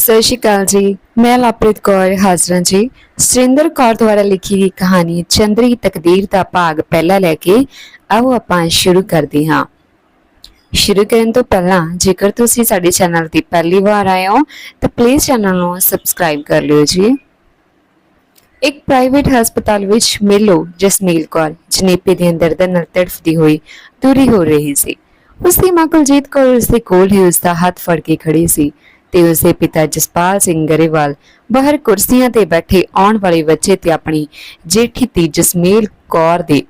ਸਤਿ ਸ਼੍ਰੀ ਅਕਾਲ ਜੀ। ਮੈਂ ਲਵਪ੍ਰੀਤ ਕੌਰ ਹਾਜ਼ਰਾਂ ਜੀ। ਸ੍ਰਿੰਦਰ ਕੌਰ ਦੁਆਰਾ ਲਿਖੀ ਗਈ ਕਹਾਣੀ ਚੰਦਰੀ ਤਕਦੀਰ ਦਾ ਭਾਗ ਪਹਿਲਾ ਲੈ ਕੇ ਆਓ ਆਪਾਂ ਸ਼ੁਰੂ ਕਰਦੇ ਹਾਂ। ਸ਼ੁਰੂ ਕਰਨ ਤੋਂ ਪਹਿਲਾਂ ਜੇਕਰ ਤੁਸੀਂ ਸਾਡੇ ਚੈਨਲ ਤੇ ਪਹਿਲੀ ਵਾਰ ਆਏ ਹੋ, ਤਾਂ ਪਲੀਜ਼ ਚੈਨਲ ਨੂੰ ਸਬਸਕ੍ਰਾਈਬ ਕਰ ਲਿਓ ਜੀ। ਇੱਕ ਪ੍ਰਾਈਵੇਟ ਹਸਪਤਾਲ ਵਿੱਚ ਮਿਲੋ, ਜਸਮੀਲ ਕੌਰ ਜਨੇਪੇ ਦੇ ਅੰਦਰ ਦਾ ਨਾਲ ਤੜਫਦੀ ਹੋਈ ਦੂਰੀ ਹੋ ਰਹੀ ਸੀ। ਉਸ ਦੀ ਮਾਂ ਕੁਲਜੀਤ ਕੌਰ ਉਸ ਦੇ ਕੋਲ ਹੀ ਉਸ ਦਾ ਹੱਥ ਫੜ ਕੇ ਖੜੀ ਸੀ। ਤੇ ਉਸ ਦੇ ਪਿਤਾ ਜਸਪਾਲ ਸਿੰਘ ਗਰੇਵਾਲ ਬਾਹਰ ਕੁਰਸੀਆਂ ਤੇ ਬੈਠੇ ਆਉਣ ਵਾਲੇ ਬੱਚੇ ਤੇ ਆਪਣੀ ਜੇਠੀ ਧੀ ਜਸਮੀਲ ਕੌਰ ਦੇ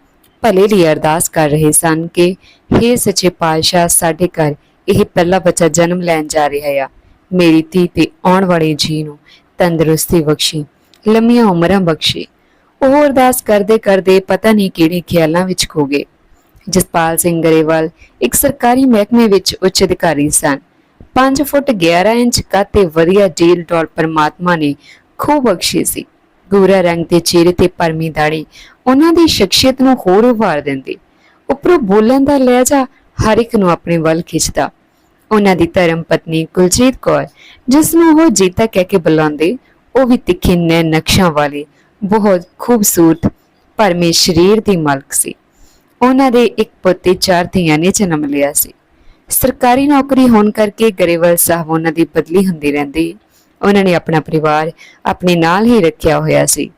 ਭਲੇ ਲਈ ਅਰਦਾਸ ਕਰ ਰਹੇ ਸਨ ਕਿ हे ਸੱਚੇ ਪਾਤਸ਼ਾਹ, ਸਾਡੇ ਘਰ ਇਹ ਪਹਿਲਾ ਬੱਚਾ ਜਨਮ ਲੈਣ ਜਾ ਰਿਹਾ ਆ। ਮੇਰੀ ਧੀ ਤੇ ਆਉਣ ਵਾਲੇ ਜੀ ਨੂੰ ਤੰਦਰੁਸਤੀ ਬਖਸ਼ੀ, ਲੰਮੀਆਂ ਉਮਰਾਂ ਬਖਸ਼ੀ। ਉਹ ਅਰਦਾਸ ਕਰਦੇ ਕਰਦੇ ਪਤਾ ਨਹੀਂ ਕਿਹੜੇ ਖਿਆਲਾਂ ਵਿੱਚ ਖੋ ਗਏ। ਜਸਪਾਲ ਸਿੰਘ ਗਰੇਵਾਲ ਇੱਕ ਸਰਕਾਰੀ ਮਹਿਕਮੇ ਵਿੱਚ ਉੱਚ ਅਧਿਕਾਰੀ ਸਨ। 5 ਫੁੱਟ 11 ਇੰਚ ਕੱਦ ਤੇ ਵਧੀਆ ਡੀਲ ਡੋਲ ਪਰਮਾਤਮਾ ਨੇ ਖੂਬ ਬਖਸ਼ੀ ਸੀ। ਗੋਰਾ ਰੰਗ ਦੇ ਚਿਹਰੇ ਤੇ ਪਰਮੀ ਦਾੜੀ ਉਹਨਾਂ ਦੀ ਸ਼ਖਸੀਅਤ ਨੂੰ ਹੋਰ ਉਭਾਰ ਦਿੰਦੀ। ਉੱਪਰੋਂ ਬੋਲਣ ਦਾ ਲਹਿਜਾ ਹਰ ਇੱਕ ਨੂੰ ਆਪਣੇ ਵੱਲ ਖਿੱਚਦਾ। ਉਹਨਾਂ ਦੀ ਧਰਮ ਪਤਨੀ ਕੁਲਜੀਤ ਕੌਰ, ਜਿਸ ਨੂੰ ਉਹ ਜੀਤਾ ਕਹਿ ਕੇ ਬੁਲਾਉਂਦੇ, ਉਹ ਵੀ ਤਿੱਖੇ ਨੈ ਨਕਸ਼ਾਂ ਵਾਲੀ, ਬਹੁਤ ਖੂਬਸੂਰਤ, ਪਰਮੇ ਸਰੀਰ ਦੀ ਮਾਲਕ ਸੀ। ਉਹਨਾਂ ਦੇ ਇੱਕ ਪੁੱਤ ਤੇ ਚਾਰ ਧੀਆਂ ਨੇ ਜਨਮ ਲਿਆ ਸੀ। ਸਰਕਾਰੀ ਨੌਕਰੀ ਹੋਣ ਕਰਕੇ ਗਰੇਵਾਲ ਸਾਹਿਬ ਉਹਨਾਂ ਦੀ ਬਦਲੀ ਹੁੰਦੀ ਰਹਿੰਦੀ। ਉਹਨਾਂ ਨੇ ਆਪਣਾ ਪਰਿਵਾਰ ਆਪਣੇ ਨਾਲ ਹੀ ਰੱਖਿਆ ਹੋਇਆ ਸੀ।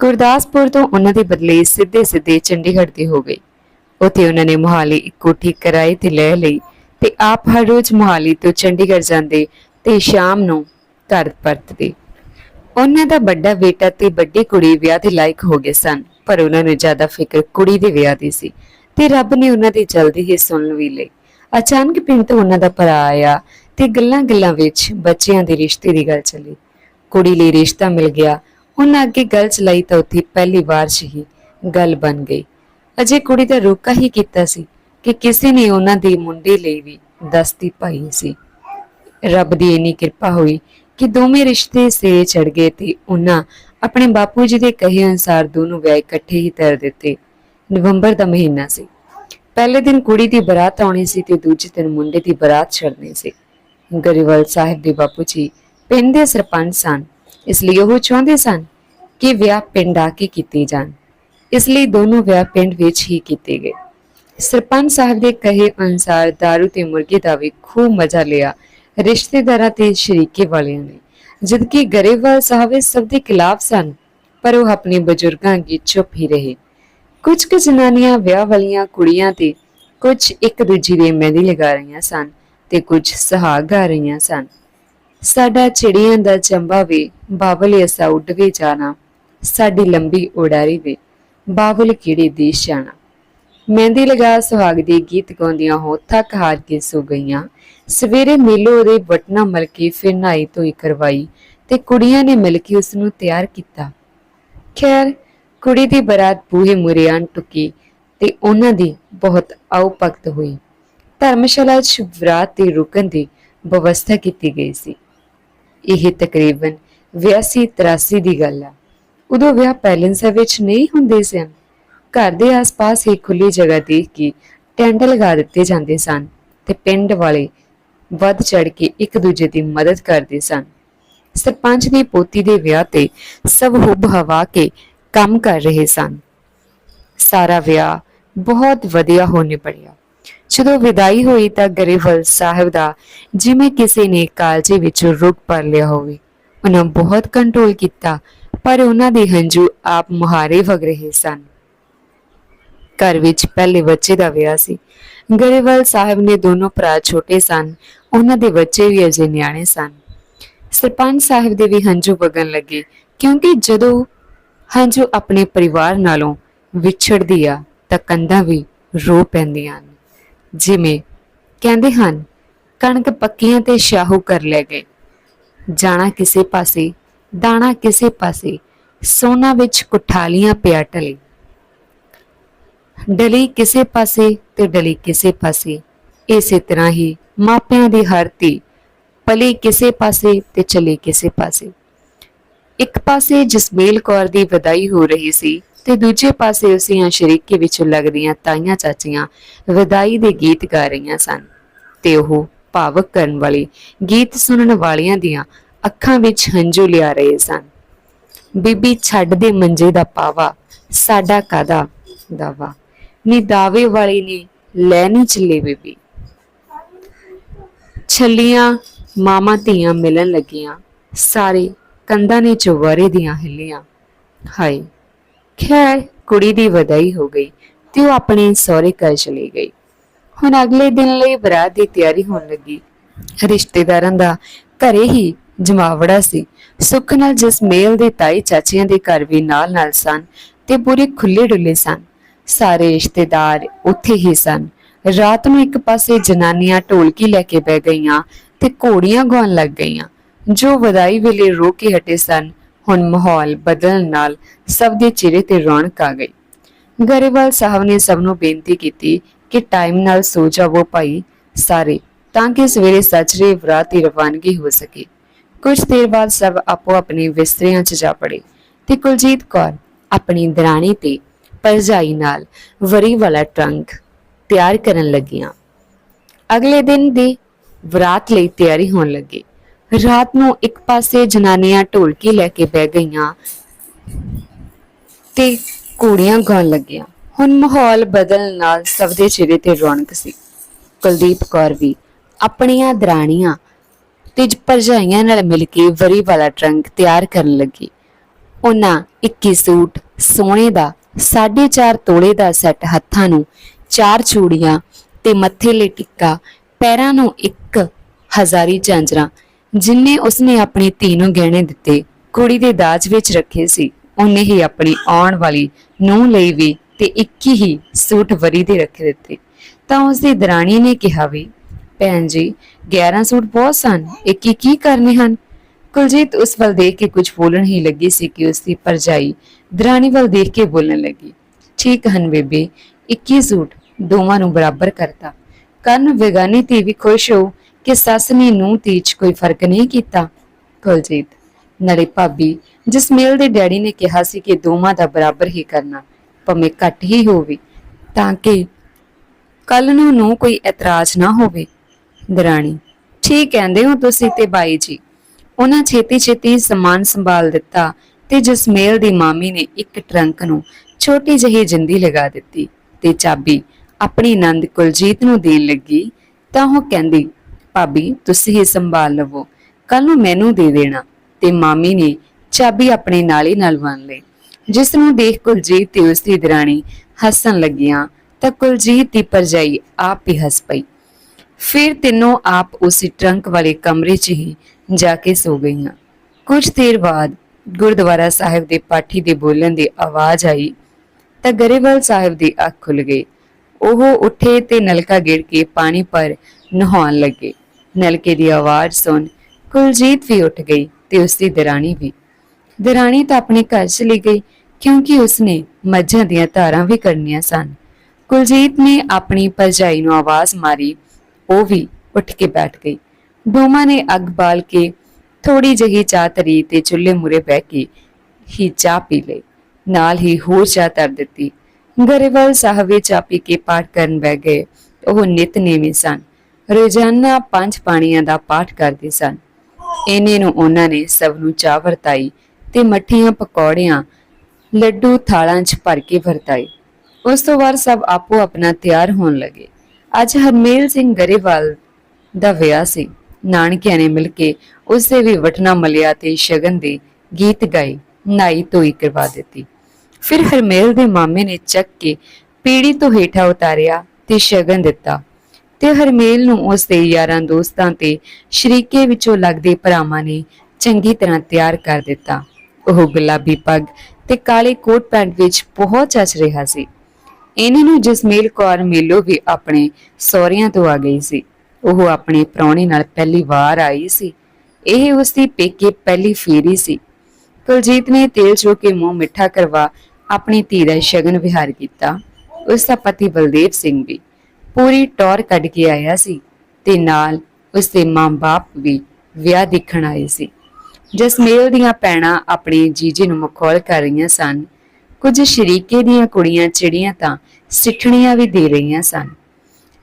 ਗੁਰਦਾਸਪੁਰ ਤੋਂ ਉਹਨਾਂ ਦੀ ਬਦਲੀ ਸਿੱਧੇ ਸਿੱਧੇ ਚੰਡੀਗੜ੍ਹ ਦੀ ਹੋ ਗਈ। ਉੱਥੇ ਉਹਨਾਂ ਨੇ ਮੁਹਾਲੀ ਇੱਕ ਕੋਠੀ ਕਿਰਾਏ ਤੇ ਲੈ ਲਈ ਤੇ ਆਪ ਹਰ ਰੋਜ਼ ਮੁਹਾਲੀ ਤੋਂ ਚੰਡੀਗੜ੍ਹ ਜਾਂਦੇ ਤੇ ਸ਼ਾਮ ਨੂੰ ਘਰ ਪਰਤਦੇ। ਉਹਨਾਂ ਦਾ ਵੱਡਾ ਬੇਟਾ ਤੇ ਵੱਡੀ ਕੁੜੀ ਵਿਆਹ ਦੇ ਲਾਇਕ ਹੋ ਗਏ ਸਨ, ਪਰ ਉਹਨਾਂ ਨੂੰ ਜ਼ਿਆਦਾ ਫਿਕਰ ਕੁੜੀ ਦੇ ਵਿਆਹ ਦੀ ਸੀ ਤੇ ਰੱਬ ਨੇ ਉਹਨਾਂ ਦੀ ਜਲਦੀ ਹੀ ਸੁਣ ਵੀ ਲਈ। ਅਚਾਨਕ ਪਿੰਡ ਤੋਂ ਉਹਨਾਂ ਦਾ ਭਰਾ ਆਇਆ ਤੇ ਗੱਲਾਂ-ਗੱਲਾਂ ਵਿੱਚ ਬੱਚਿਆਂ ਦੇ ਰਿਸ਼ਤੇ ਦੀ ਗੱਲ ਚੱਲੀ। ਕੁੜੀ ਲਈ ਰਿਸ਼ਤਾ ਮਿਲ ਗਿਆ। ਉਹਨਾਂ ਅੱਗੇ ਗੱਲ ਚਲਾਈ ਤਾਂ ਉੱਥੇ ਪਹਿਲੀ ਵਾਰ 'ਚ ਹੀ ਗੱਲ ਬਣ ਗਈ। ਅਜੇ ਕੁੜੀ ਦਾ ਰੋਕਾ ਹੀ ਕੀਤਾ ਸੀ ਕਿ ਕਿਸੇ ਨੇ ਉਹਨਾਂ ਦੇ ਮੁੰਡੇ ਲਈ ਵੀ ਦਸਤੀ ਪਾਈ ਸੀ। ਰੱਬ ਦੀ ਇੰਨੀ ਕਿਰਪਾ ਹੋਈ ਕਿ ਦੋਵੇਂ ਰਿਸ਼ਤੇ ਸਿਰੇ ਚੜ ਗਏ ਤੇ ਉਹਨਾਂ ਆਪਣੇ ਬਾਪੂ ਜੀ ਦੇ ਕਹੇ ਅਨੁਸਾਰ ਦੋਨੋਂ ਵਿਆਹ ਇਕੱਠੇ ਹੀ ਕਰ ਦਿੱਤੇ। ਨਵੰਬਰ ਦਾ ਮਹੀਨਾ ਸੀ। ਪਹਿਲੇ ਦਿਨ ਕੁੜੀ ਦੀ ਬਰਾਤ ਆਉਣੀ ਸੀ ਤੇ ਦੂਜੇ ਦਿਨ ਮੁੰਡੇ ਦੀ ਬਰਾਤ ਛੱਡਣੀ ਸੀ। ਗਰੀਵਾਲ ਸਾਹਿਬ ਦੇ ਬਾਪੂ ਜੀ ਪਿੰਡ ਦੇ ਸਰਪੰਚ ਸਨ, ਇਸ ਲਈ ਉਹ ਚਾਹੁੰਦੇ ਸਨ ਕਿ ਵਿਆਹ ਪਿੰਡ ਆ ਕੇ ਕੀਤੇ ਜਾਣ। ਇਸ ਲਈ ਦੋਨੋਂ ਵਿਆਹ ਪਿੰਡ ਵਿੱਚ ਹੀ ਕੀਤੇ ਗਏ। ਸਰਪੰਚ ਸਾਹਿਬ ਦੇ ਕਹੇ ਅਨੁਸਾਰ दारू ਤੇ ਮੁਰਗੇ ਦਾ ਵੀ ਖੂਬ ਮਜ਼ਾ ਲਿਆ ਰਿਸ਼ਤੇਦਾਰਾਂ ਤੇ ਸ਼ਰੀਕੇ ਵਾਲਿਆਂ ਨੇ। ਜਦਕਿ ਗਰੇਵਾਲ ਸਾਹਿਬ ਸਭ ਦੇ ਖਿਲਾਫ ਸਨ, ਪਰ ਉਹ ਆਪਣੇ ਬਜ਼ੁਰਗਾਂ ਅੱਗੇ ਚੁੱਪ ਹੀ ਰਹੇ। ਕੁਝ ਕੁ ਜਨਾਨੀਆਂ ਵਿਆਹ ਵਾਲੀਆਂ ਕੁੜੀਆਂ ਤੇ ਕੁਝ ਇੱਕ ਦੂਜੀ ਦੇ ਮਹਿੰਦੀ ਲਗਾ ਰਹੀਆਂ ਸਨ ਤੇ ਕੁਝ ਸੁਹਾਗ ਗਾ ਰਹੀਆਂ ਸਨ। ਸਾਡਾ ਚਿੜੀਆਂ ਦਾ ਚੰਬਾ ਵੇ, ਬਾਬਲ ਅਸਾ ਉੱਡਵੇ ਜਾਣਾ, ਸਾਡੀ ਲੰਬੀ ਉਡਾਰੀ ਵੇ, ਬਾਬਲ ਕਿਹੜੇ ਦੇਸ਼ ਜਾਣਾ। ਮਹਿੰਦੀ ਲਗਾ ਸੁਹਾਗ ਦੇ ਗੀਤ ਗਾਉਂਦੀਆਂ ਹੋ, ਥੱਕ ਹਾਰ ਕੇ ਸੋ ਗਈਆਂ। ਸਵੇਰੇ ਮੇਲੋ ਉਹਦੇ ਵਟਨਾ ਮਲ ਕੇ ਫਿਰ ਨਹਾਈ ਧੋਈ ਕਰਵਾਈ ਤੇ ਕੁੜੀਆਂ ਨੇ ਮਿਲ ਕੇ ਉਸ ਨੂੰ ਤਿਆਰ ਕੀਤਾ। ਖੈਰ ਕੁੜੀ ਦੀ ਬਰਾਤ ਬੂਹੇ ਮੁਰਿਆਨ ਟੁਕੀ ਤੇ ਉਹਨਾਂ ਦੀ ਬਹੁਤ ਆਉ ਹੋਈ। ਧਰਮਸ਼ਾਲਾ 'ਚ ਬਰਾਤ ਦੇ ਰੁਕਣ ਦੀ ਵਿਵਸਥਾ ਕੀਤੀ ਗਈ ਸੀ। ਇਹ ਤਕਰੀਬਨ 82 83 ਦੀ ਗੱਲ ਆ। ਉਦੋਂ ਵਿਆਹ ਪੈਲੈਂਸ ਵਿੱਚ ਨਹੀਂ ਹੁੰਦੇ ਸਨ। ਘਰ ਦੇ ਆਸ-ਪਾਸ ਹੀ ਖੁੱਲੀ ਜਗ੍ਹਾ ਦੇਖ ਕੇ ਟੈਂਟ ਲਗਾ ਦਿੱਤੇ ਜਾਂਦੇ ਸਨ ਤੇ ਪਿੰਡ ਵਾਲੇ ਵੱਧ ਚੜ ਕੇ ਇੱਕ ਦੂਜੇ ਦੀ ਮਦਦ ਕਰਦੇ ਸਨ। ਸਰਪੰਚ ਦੀ ਪੋਤੀ ਦੇ ਵਿਆਹ ਤੇ ਸਭ ਹੁਬ ਹਵਾ ਕੇ ਕੰਮ ਕਰ ਰਹੇ ਸਨ। ਸਾਰਾ ਵਿਆਹ ਬਹੁਤ ਵਧੀਆ ਹੋ ਨਿਬੜਿਆ ਜਦੋਂ ਵਿਦਾਈ ਹੋਈ ਤਾਂ ਗਰੇਵਾਲ ਸਾਹਿਬ ਦਾ ਜਿਵੇਂ ਕਿਸੇ ਨੇ ਕਾਲਜੇ ਵਿੱਚ ਰੁਕ ਪਰ ਲਿਆ ਹੋਵੇ, ਉਹਨਾਂ ਬਹੁਤ ਕੰਟਰੋਲ ਕੀਤਾ, ਪਰ ਉਹਨਾਂ ਦੇ ਹੰਝੂ ਆਪ ਮੁਹਾਰੇ ਵਗ ਰਹੇ ਸਨ। ਘਰ ਵਿੱਚ ਪਹਿਲੇ ਬੱਚੇ ਦਾ ਵਿਆਹ ਸੀ। ਗਰੇਵਾਲ ਸਾਹਿਬ ਨੇ ਦੋਨੋਂ ਭਰਾ ਛੋਟੇ ਸਨ, ਉਹਨਾਂ ਦੇ ਬੱਚੇ ਵੀ ਅਜੇ ਨਿਆਣੇ ਸਨ। ਸਰਪੰਚ ਸਾਹਿਬ ਦੇ ਵੀ ਹੰਝੂ ਵਗਣ ਲੱਗੇ, ਕਿਉਂਕਿ ਜਦੋਂ ਹਾਂ ਜੋ ਆਪਣੇ ਪਰਿਵਾਰ ਨਾਲੋਂ ਵਿਛੜਦੀ ਆ ਤਾਂ ਕੰਧਾਂ ਵੀ ਰੋ ਪੈਂਦੀਆਂ ਹਨ। ਜਿਵੇਂ ਕਹਿੰਦੇ ਹਨ, ਕਣਕ ਪੱਕੀਆਂ ਤੇ ਸ਼ਾਹੂ ਕਰ ਲੈ ਗਏ। ਜਾਣਾ ਕਿਸੇ ਪਾਸੇ, ਦਾਣਾ ਕਿਸੇ ਪਾਸੇ, ਸੋਨਾ ਵਿੱਚ ਕੁਠਾਲੀਆਂ ਪਿਆ ਟਲੇ। ਡਲੀ ਕਿਸੇ ਪਾਸੇ ਤੇ ਡਲੀ ਕਿਸੇ ਪਾਸੇ, ਇਸੇ ਤਰ੍ਹਾਂ ਹੀ ਮਾਪਿਆਂ ਦੀ ਹਰ ਧੀ ਪਲੀ ਕਿਸੇ ਪਾਸੇ ਤੇ ਚਲੀ ਕਿਸੇ ਪਾਸੇ। ਇੱਕ ਪਾਸੇ ਜਸਮੇਲ ਕੌਰ ਦੀ ਵਿਦਾਈ ਹੋ ਰਹੀ ਸੀ ਤੇ ਦੂਜੇ ਪਾਸੇ ਉਸੀਆਂ ਸ਼ਰੀਕੇ ਵਿੱਚੋਂ ਲੱਗਦੀਆਂ ਤਾਈਆਂ ਚਾਚੀਆਂ ਵਿਦਾਈ ਦੇ ਗੀਤ ਗਾ ਰਹੀਆਂ ਸਨ ਤੇ ਉਹ ਭਾਵਕ ਕਰਨ ਵਾਲੇ ਗੀਤ ਸੁਣਨ ਵਾਲਿਆਂ ਦੀਆਂ ਅੱਖਾਂ ਵਿੱਚ ਹੰਝੂ ਲਿਆ ਰਹੇ ਸਨ। ਬੀਬੀ ਛੱਡ ਦੇ ਮੰਜੇ ਦਾ ਪਾਵਾ, ਸਾਡਾ ਕਾਦਾ ਦਾਵਾ? ਨੀ ਦਾਵੇ ਵਾਲੀ ਨੇ, ਲੈ ਨਹੀਂ ਚੱਲੇ ਬੀਬੀ। ਛੱਲੀਆਂ ਮਾਮਾ ਧੀਆਂ ਮਿਲਣ ਲੱਗੀਆਂ, ਸਾਰੇ ਕੰਧਾਂ ਨੇ ਚੁਬਾਰੇ ਦੀਆਂ ਹਿੱਲੀਆਂ। ਹਾਏ, ਖੈਰ, ਕੁੜੀ ਦੀ ਵਧਾਈ ਹੋ ਗਈ ਤੇ ਉਹ ਆਪਣੇ ਸਹੁਰੇ ਘਰ ਚਲੀ ਗਈ। ਹੁਣ ਅਗਲੇ ਦਿਨ ਲਈ ਬਰਾਤ ਦੀ ਤਿਆਰੀ ਹੋਣ ਲੱਗੀ। ਰਿਸ਼ਤੇਦਾਰਾਂ ਦਾ ਘਰੇ ਹੀ ਜਮਾਵੜਾ ਸੀ। ਸੁੱਖ ਨਾਲ ਜਸਮੇਲ ਦੇ ਤਾਈ ਚਾਚੀਆਂ ਦੇ ਘਰ ਵੀ ਨਾਲ ਨਾਲ ਸਨ ਤੇ ਪੂਰੇ ਖੁੱਲੇ ਡੁੱਲੇ ਸਨ। ਸਾਰੇ ਰਿਸ਼ਤੇਦਾਰ ਉੱਥੇ ਹੀ ਸਨ। ਰਾਤ ਨੂੰ ਇੱਕ ਪਾਸੇ ਜਨਾਨੀਆਂ ਢੋਲਕੀ ਲੈ ਕੇ ਬਹਿ ਗਈਆਂ ਤੇ ਘੋੜੀਆਂ ਗਾਉਣ ਲੱਗ ਗਈਆਂ। ਜੋ ਵਧਾਈ ਵੇਲੇ ਰੋ ਕੇ ਹਟੇ ਸਨ, ਹੁਣ ਮਾਹੌਲ ਬਦਲਣ ਨਾਲ ਸਭ ਦੇ ਚਿਹਰੇ ਤੇ ਰੌਣਕ ਆ ਗਈ। ਗਰੇਵਾਲ ਸਾਹਿਬ ਨੇ ਸਭ ਨੂੰ ਬੇਨਤੀ ਕੀਤੀ ਕਿ ਟਾਈਮ ਨਾਲ ਸੋ ਜਾਵੋ ਭਾਈ ਸਾਰੇ, ਤਾਂ ਕਿ ਸਵੇਰੇ ਸੱਚਰੇ ਵਰਾਤ ਦੀ ਰਵਾਨਗੀ ਹੋ ਸਕੇ। ਕੁਝ ਦੇਰ ਬਾਅਦ ਸਭ ਆਪੋ ਆਪਣੇ ਬਿਸਤਰਿਆਂ 'ਚ ਜਾ ਪੜੇ ਤੇ ਕੁਲਜੀਤ ਕੌਰ ਆਪਣੀ ਦਰਾਣੀ ਤੇ ਪਰਜਾਈ ਨਾਲ ਵਰੀ ਵਾਲਾ ਟਰੰਕ ਤਿਆਰ ਕਰਨ ਲੱਗੀਆਂ। ਅਗਲੇ ਦਿਨ ਦੀ ਵਰਾਤ ਲਈ ਤਿਆਰੀ ਹੋਣ ਲੱਗੀ। ਰਾਤ ਨੂੰ ਇੱਕ ਪਾਸੇ ਜਨਾਨੀਆਂ ਢੋਲਕੀ ਲੈ ਕੇ ਬਹਿ ਗਈਆਂ ਤੇ ਕੁੜੀਆਂ ਗਾਉਣ ਲੱਗੀਆਂ। ਹੁਣ ਮਾਹੌਲ ਬਦਲਣ ਨਾਲ ਸਭ ਦੇ ਚਿਹਰੇ ਤੇ ਰੌਣਕ ਸੀ। ਕੁਲਦੀਪ ਕੌਰ ਵੀ ਆਪਣੀਆਂ ਦਰਾਣੀਆਂ ਤੇ ਭਰਜਾਈਆਂ ਨਾਲ ਮਿਲ ਕੇ ਵਰੀ ਵਾਲਾ ਟਰੰਕ ਤਿਆਰ ਕਰਨ ਲੱਗੀ। ਉਹਨਾਂ 21 ਸੂਟ, ਸੋਨੇ ਦਾ 4.5 ਤੋਲੇ ਦਾ ਸੈੱਟ ਹੱਥਾਂ ਨੂੰ ਚਾਰ ਚੂੜੀਆਂ ਤੇ ਮੱਥੇ ਲਈ ਟਿੱਕਾ, ਪੈਰਾਂ ਨੂੰ ਇੱਕ ਹਜ਼ਾਰੀ ਝਾਂਜਰਾਂ ਜਿੰਨੇ ਉਸਨੇ ਆਪਣੀ ਧੀ ਨੂੰ ਗਹਿਣੇ ਦਿੱਤੇ, ਕੁੜੀ ਦੇ ਦਾਜ ਵਿੱਚ ਰੱਖੇ ਸੀ, ਉਹਨੇ ਹੀ ਆਪਣੀ ਆਉਣ ਵਾਲੀ ਨੂੰਹ ਲਈ ਵੀ ਤੇ 21 ਹੀ ਸੂਟ ਵਰੀ ਦੇ ਰੱਖ ਦਿੱਤੇ। ਤਾਂ ਉਸਦੀ ਦਰਾਣੀ ਨੇ ਕਿਹਾ ਵੀ, ਭੈਣ ਜੀ 11 ਸੂਟ ਬਹੁਤ ਸਨ, ਇਹ ਕੀ ਕਰਨੇ ਹਨ? ਕੁਲਜੀਤ ਉਸ ਵੱਲ ਦੇਖ ਕੇ ਕੁਝ ਬੋਲਣ ਹੀ ਲੱਗੀ ਸੀ ਕਿ ਉਸ ਦੀ ਪਰਜਾਈ ਦਰਾਣੀ ਵੱਲ ਦੇਖ ਕੇ ਬੋਲਣ ਲੱਗੀ। ਠੀਕ ਹਨ ਬੇਬੇ 21 ਸੂਟ ਦੋਵਾਂ ਨੂੰ ਬਰਾਬਰ ਕਰਤਾ। ਕਰਨ ਵਿਗਾਨੀ ਧੀ ਵੀ ਖੁਸ਼ ਹੋ ਕਿ ਸੱਸ ਨੇ ਨੂੰ ਧੀ 'ਚ ਕੋਈ ਫ਼ਰਕ ਨਹੀਂ ਕੀਤਾ? ਕੁਲਜੀਤ। ਨਰੇ ਭਾਬੀ ਜਸਮੇਲ ਦੇ ਡੈਡੀ ਨੇ ਕਿਹਾ ਸੀ ਕਿ ਦੋਵਾਂ ਦਾ ਬਰਾਬਰ ਹੀ ਕਰਨਾ, ਭਾਵੇਂ ਘੱਟ ਹੀ ਹੋਵੇ, ਤਾਂ ਕਿ ਕੱਲ ਨੂੰ ਨੂੰ ਕੋਈ ਇਤਰਾਜ਼ ਨਾ ਹੋਵੇ। ਦਰਾਣੀ, ਠੀਕ ਕਹਿੰਦੇ ਹੋ ਤੁਸੀਂ ਤੇ ਬਾਈ ਜੀ। ਉਹਨਾਂ ਛੇਤੀ ਛੇਤੀ ਸਮਾਨ ਸੰਭਾਲ ਦਿੱਤਾ ਤੇ ਜਸਮੇਲ ਦੀ ਮਾਮੀ ਨੇ ਇੱਕ ਟਰੰਕ ਨੂੰ ਛੋਟੀ ਜਿਹੀ ਜਿੰਦੀ ਲਗਾ ਦਿੱਤੀ ਤੇ ਚਾਬੀ ਆਪਣੀ ਨੰਦ ਕੁਲਜੀਤ ਨੂੰ ਦੇਣ ਲੱਗੀ, ਤਾਂ ਉਹ ਕਹਿੰਦੀ ਭਾਬੀ, ਤੁਸੀਂ ਹੀ ਸੰਭਾਲ ਲਵੋ। ਕੱਲ ਨੂੰ ਮੈਨੂੰ ਦੇ ਦੇਣਾ। ਤੇ ਮਾਮੀ ਨੇ ਚਾਬੀ ਆਪਣੇ ਨਾਲ ਹੀ ਨਾਲ ਬੰਨ ਲਈ। ਜਿਸ ਨੂੰ ਦੇਖ ਕੁਲਜੀਤ ਤੇ ਉਸ ਦੀ ਦਰਾਣੀ ਹੱਸਣ ਲੱਗੀਆਂ, ਤਾਂ ਕੁਲਜੀਤ ਦੀ ਪਰਜਾਈ ਆਪ ਹੀ ਹੱਸ ਪਈ। ਫਿਰ ਤਿੰਨੋਂ ਆਪ ਉਸੇ ਟਰੰਕ ਵਾਲੇ ਕਮਰੇ 'ਚ ਹੀ ਜਾ ਕੇ ਸੋ ਗਈਆਂ। ਕੁਝ ਦੇਰ ਬਾਅਦ ਗੁਰਦੁਆਰਾ ਸਾਹਿਬ ਦੇ ਪਾਠੀ ਦੇ ਬੋਲਣ ਦੀ ਆਵਾਜ਼ ਆਈ, ਤਾਂ ਗਰੇਵਾਲ ਸਾਹਿਬ ਦੀ ਅੱਖ ਖੁੱਲ ਗਈ। ਉਹ ਉੱਠੇ ਤੇ ਨਲਕਾ ਗੇੜ ਕੇ ਪਾਣੀ ਪਰ ਨਹਾਉਣ ਲੱਗੇ। ਨਲਕੇ ਦੀ ਆਵਾਜ਼ ਸੁਣ ਕੁਲਜੀਤ ਵੀ ਉੱਠ ਗਈ ਤੇ ਉਸ ਦੀ ਦਰਾਣੀ ਵੀ। ਦਰਾਣੀ ਤਾਂ ਆਪਣੇ ਘਰ ਚਲੀ ਗਈ ਕਿਉਂਕਿ ਉਸਨੇ ਮੱਝਾਂ ਦੀਆਂ ਧਾਰਾਂ ਵੀ ਕਰਨੀਆਂ ਸਨ। ਕੁਲਜੀਤ ਨੇ ਆਪਣੀ ਭਰਜਾਈ ਨੂੰ ਆਵਾਜ਼ ਮਾਰੀ, ਉਹ ਵੀ ਉੱਠ ਕੇ ਬੈਠ ਗਈ। ਡੋਮਾ ਨੇ ਅੱਗ ਬਾਲ ਕੇ ਥੋੜੀ ਜਿਹੀ ਚਾਹ ਤਰੀ ਤੇ ਚੁੱਲ੍ਹੇ ਮੁਰੇ ਬਹਿ ਕੇ ਹੀ ਚਾਹ ਪੀ ਲਈ। ਨਾਲ ਹੀ ਹੋਰ ਚਾਹ ਤਰ ਦਿੱਤੀ। ਗਰੇਵਾਲ ਸਾਹਿਬ ਵੀ ਚਾਹ ਪੀ ਕੇ ਪਾਠ ਕਰਨ ਬਹਿ ਗਏ। ਉਹ ਨਿਤਨੇਮੀ ਸਨ। ਰੋਜ਼ਾਨਾ ਪੰਜ ਪਾਣੀਆਂ ਦਾ ਪਾਠ ਕਰਦੇ ਸਨ। ਇਹਨੇ ਨੂੰ ਉਹਨਾਂ ਨੇ ਸਭ ਨੂੰ ਚਾਹ ਵਰਤਾਈ ਤੇ ਮੱਠੀਆਂ ਪਕੌੜਿਆਂ, ਲੱਡੂ ਥਾਲਾਂ 'ਚ ਭਰ ਕੇ ਵਰਤਾਈ ਉਸ ਤੋਂ ਬਾਅਦ ਸਭ ਆਪੋ ਆਪਣਾ ਤਿਆਰ ਹੋਣ ਲੱਗੇ। ਅੱਜ ਹਰਮੇਲ ਸਿੰਘ ਗਰੇਵਾਲ ਦਾ ਵਿਆਹ ਸੀ। ਨਾਨਕਿਆਂ ਨੇ ਮਿਲ ਕੇ ਉਸ ਦੇ ਵੀ ਵਟਣਾ ਮਲਿਆ ਤੇ ਸ਼ਗਨ ਦੇ ਗੀਤ ਗਾਏ, ਨਾਈ ਤੋਈ ਕਰਵਾ ਦਿੱਤੀ। ਫਿਰ ਹਰਮੇਲ ਦੇ ਮਾਮੇ ਨੇ ਚੱਕ ਕੇ ਪੀੜੀ ਤੋਂ ਹੇਠਾਂ ਉਤਾਰਿਆ ਤੇ ਸ਼ਗਨ ਦਿੱਤਾ। ਤੇ ਹਰਮੇਲ ਨੂੰ ਉਸ ਦੇ ਯਾਰਾਂ ਦੋਸਤਾਂ ਤੇ ਸ਼ਰੀਕੇ ਵਿੱਚੋਂ ਲੱਗਦੇ ਭਰਾਵਾਂ ਨੇ ਚੰਗੀ ਤਰ੍ਹਾਂ ਤਿਆਰ ਕਰ ਦਿੱਤਾ। ਉਹ ਗੁਲਾਬੀ ਪੱਗ ਤੇ ਕਾਲੇ ਕੋਟ ਪੈਂਟ ਵਿੱਚ ਬਹੁਤ ਚੱਜ ਰਿਹਾ ਸੀ। ਇਹਨਾਂ ਨੂੰ ਜਸਮੇਲ ਕੌਰ ਮੇਲੋ ਵੀ ਆਪਣੇ ਸਹੁਰਿਆਂ ਤੋਂ ਆ ਗਈ ਸੀ। ਉਹ ਆਪਣੇ ਪ੍ਰਾਹੁਣੇ ਨਾਲ ਪਹਿਲੀ ਵਾਰ ਆਈ ਸੀ। ਇਹ ਉਸ ਦੀ ਪੇਕੇ ਪਹਿਲੀ ਫੇਰੀ ਸੀ। ਕੁਲਜੀਤ ਨੇ ਤੇਲ ਚੋ ਕੇ ਮੂੰਹ ਮਿੱਠਾ ਕਰਵਾ ਆਪਣੀ ਧੀ ਦਾ ਸ਼ਗਨ ਵਿਹਾਰ ਕੀਤਾ। ਉਸ ਦਾ ਪਤੀ ਬਲਦੇਵ ਸਿੰਘ ਵੀ। ਪੂਰੀ ਟੌਰ ਕੱਢ ਕੇ ਆਇਆ ਸੀ ਤੇ ਨਾਲ ਉਸ ਦੇ ਮਾਂ-ਬਾਪ ਵੀ ਵਿਆਹ ਦੇਖਣ ਆਏ ਸੀ। ਜਸਮੇਲ ਦੀਆਂ ਭੈਣਾਂ ਆਪਣੇ ਜੀਜੇ ਨੂੰ ਮਖੌਲ ਕਰ ਰਹੀਆਂ ਸਨ। ਕੁਝ ਸ਼ਰੀਕੇ ਦੀਆਂ ਕੁੜੀਆਂ ਚਿੜੀਆਂ ਤਾਂ ਸਿੱਠਣੀਆਂ ਵੀ ਦੇ ਰਹੀਆਂ ਸਨ।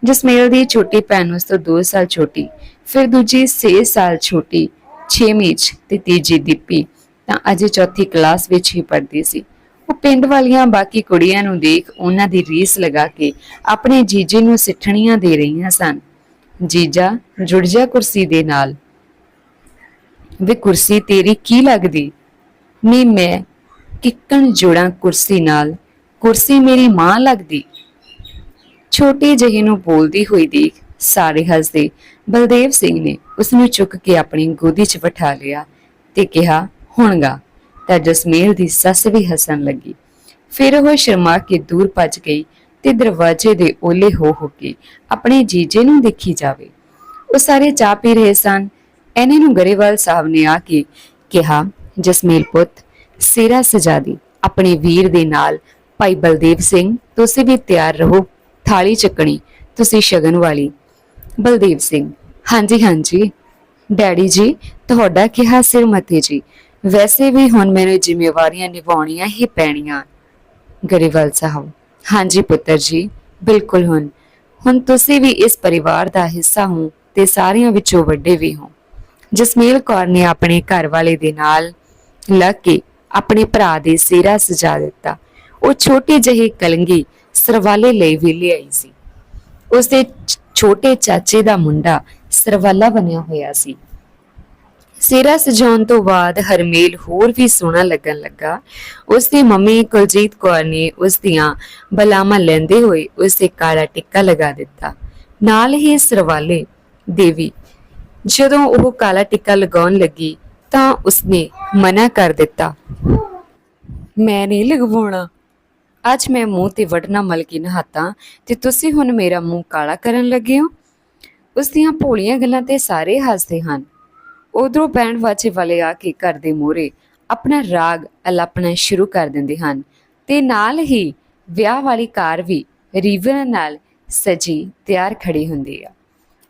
ਜਸਮੇਲ ਦੀ ਛੋਟੀ ਭੈਣ ਉਸ ਤੋਂ 2 ਸਾਲ ਛੋਟੀ, ਫਿਰ ਦੂਜੀ 6 ਸਾਲ ਛੋਟੀ 6ਵੀਂ 'ਚ ਤੇ ਤੀਜੀ ਦੀਪੀ ਤਾਂ ਅਜੇ ਚੌਥੀ ਕਲਾਸ ਵਿੱਚ ਹੀ ਪੜ੍ਹਦੀ ਸੀ। ਉਹ ਪਿੰਡ ਵਾਲੀਆਂ ਬਾਕੀ ਕੁੜੀਆਂ ਨੂੰ ਦੇਖ ਉਹਨਾਂ ਦੀ ਰੀਸ ਲਗਾ ਕੇ ਆਪਣੇ ਜੀਜੇ ਨੂੰ ਸਿੱਠਣੀਆਂ ਦੇ ਰਹੀਆਂ ਸਨ। ਜੀਜਾ, ਜੁੜ ਜਾ ਕੁਰਸੀ ਦੇ ਨਾਲ। ਵੇ ਕੁਰਸੀ ਤੇਰੀ ਕੀ ਲੱਗਦੀ? ਨੀ ਮੈਂ ਕਿੱਕਣ ਜੁੜਾਂ ਕੁਰਸੀ ਨਾਲ। ਕੁਰਸੀ ਮੇਰੀ ਮਾਂ ਲੱਗਦੀ। ਛੋਟੇ ਜਿਹੇ ਨੂੰ ਬੋਲਦੀ ਹੋਈ ਦੇਖ ਸਾਰੇ ਹੱਸਦੇ। ਬਲਦੇਵ ਸਿੰਘ ਨੇ ਉਸ ਨੂੰ ਚੁੱਕ ਕੇ ਆਪਣੀ ਗੋਦੀ 'ਚ ਬਿਠਾ ਲਿਆ ਤੇ ਕਿਹਾ, ਹੁਣ ਗਾ। ਤਾਂ ਜਸਮੇਲ ਦੀ ਸੱਸ ਵੀ ਹੱਸਣ ਲੱਗੀ। ਫਿਰ ਉਹ ਸ਼ਰਮਾ ਕੇ ਦੂਰ ਭੱਜ ਗਈ ਤੇ ਦਰਵਾਜ਼ੇ ਦੇ ਓਲੇ ਹੋ ਹੋ ਕੇ ਆਪਣੇ ਜੀਜੇ ਨੂੰ ਦੇਖੀ ਜਾਵੇ। ਉਹ ਸਾਰੇ ਚਾਹ ਪੀ ਰਹੇ ਸਨ। ਐਨੇ ਨੂੰ ਗਰੇਵਾਲ ਸਾਹਿਬ ਨੇ ਆ ਕੇ ਕਿਹਾ, ਜਸਮੇਲ ਪੁੱਤ, ਸਿਰਾ ਸਜਾ ਦੀ। ਆਪਣੇ ਵੀਰ ਦੇ ਨਾਲ ਭਾਈ ਬਲਦੇਵ ਸਿੰਘ, ਤੁਸੀਂ ਵੀ ਤਿਆਰ ਰਹੋ। ਥਾਲੀ ਚੱਕਣੀ, ਤੁਸੀਂ ਸ਼ਗਨ ਵਾਲੀ। ਬਲਦੇਵ ਸਿੰਘ, ਹਾਂਜੀ ਹਾਂਜੀ। ਡੈਡੀ ਜੀ, ਤੁਹਾਡਾ ਕਿਹਾ ਸਿਰ ਮਤੇ ਜੀ। ਵੈਸੇ ਵੀ ਹੁਣ ਮੈਨੂੰ ਜ਼ਿੰਮੇਵਾਰੀਆਂ ਨਿਭਾਉਣੀਆਂ ਹੀ ਪੈਣੀਆਂ, ਗਰੇਵਾਲ ਸਾਹਿਬ। ਹਾਂਜੀ ਪੁੱਤਰ ਜੀ, ਬਿਲਕੁਲ ਹੁਣ। ਹੁਣ ਤੁਸੀਂ ਵੀ ਇਸ ਪਰਿਵਾਰ ਦਾ ਹਿੱਸਾ ਹੋ ਤੇ ਸਾਰਿਆਂ ਵਿੱਚੋਂ ਵੱਡੇ ਵੀ ਹੋ। ਜਸਮੀਲ ਕੌਰ ਨੇ ਆਪਣੇ ਘਰ ਵਾਲੇ ਦੇ ਨਾਲ ਲੱਗ ਕੇ ਆਪਣੇ ਭਰਾ ਦੇ ਸਿਰਾ ਸਜਾ ਦਿੱਤਾ। ਉਹ ਛੋਟੀ ਜਿਹੀ ਕਲੰਗੀ ਸਰਵਾਲੇ ਲਈ ਵੀ ਲਿਆਈ ਸੀ। ਉਸਦੇ ਛ- ਛੋਟੇ ਚਾਚੇ ਦਾ ਮੁੰਡਾ ਸਰਵਾਲਾ ਬਣਿਆ ਹੋਇਆ ਸੀ। ਸਿਰਾ ਸਜਾਉਣ ਤੋਂ ਬਾਅਦ ਹਰਮੇਲ ਹੋਰ ਵੀ ਸੋਹਣਾ ਲੱਗਣ ਲੱਗਾ। ਉਸ ਦੀ ਮੰਮੀ ਕੁਲਜੀਤ ਕੌਰ ਨੇ ਉਸ ਦੀਆਂ ਬਲਾਵਾਂ ਲੈਂਦੇ ਹੋਏ ਉਸ ਤੇ ਕਾਲਾ ਟਿੱਕਾ ਲਗਾ ਦਿੱਤਾ। ਨਾਲ ਹੀ ਸਰਵਾਲੇ ਦੇਵੀ, ਜਦੋਂ ਉਹ ਕਾਲਾ ਟਿੱਕਾ ਲਗਾਉਣ ਲੱਗੀ ਤਾਂ ਉਸਨੇ ਮਨਾ ਕਰ ਦਿੱਤਾ, ਮੈਂ ਨਹੀਂ ਲਗਵਾਉਣਾ। ਅੱਜ ਮੈਂ ਮੂੰਹ ਤੇ ਵੜਨਾ ਮਲ ਕੇ ਨਹਾਤਾ ਤੇ ਤੁਸੀਂ ਹੁਣ ਮੇਰਾ ਮੂੰਹ ਕਾਲਾ ਕਰਨ ਲੱਗੇ ਹੋ? ਉਸ ਦੀਆਂ ਭੋਲੀਆਂ ਗੱਲਾਂ ਤੇ ਸਾਰੇ ਹੱਸਦੇ ਹਨ। ਉਧਰੋਂ ਬੈਂਡ ਵਾਜੇ ਵਾਲੇ ਆ ਕੇ ਘਰ ਦੇ ਮੂਹਰੇ ਆਪਣਾ ਰਾਗ ਅਲਾਪਣਾ ਸ਼ੁਰੂ ਕਰ ਦਿੰਦੇ ਹਨ ਤੇ ਨਾਲ ਹੀ ਵਿਆਹ ਵਾਲੀ ਕਾਰ ਵੀ ਰੀਵਨ ਨਾਲ ਸਜੀ, ਤਿਆਰ ਖੜੀ ਹੁੰਦੀ ਆ।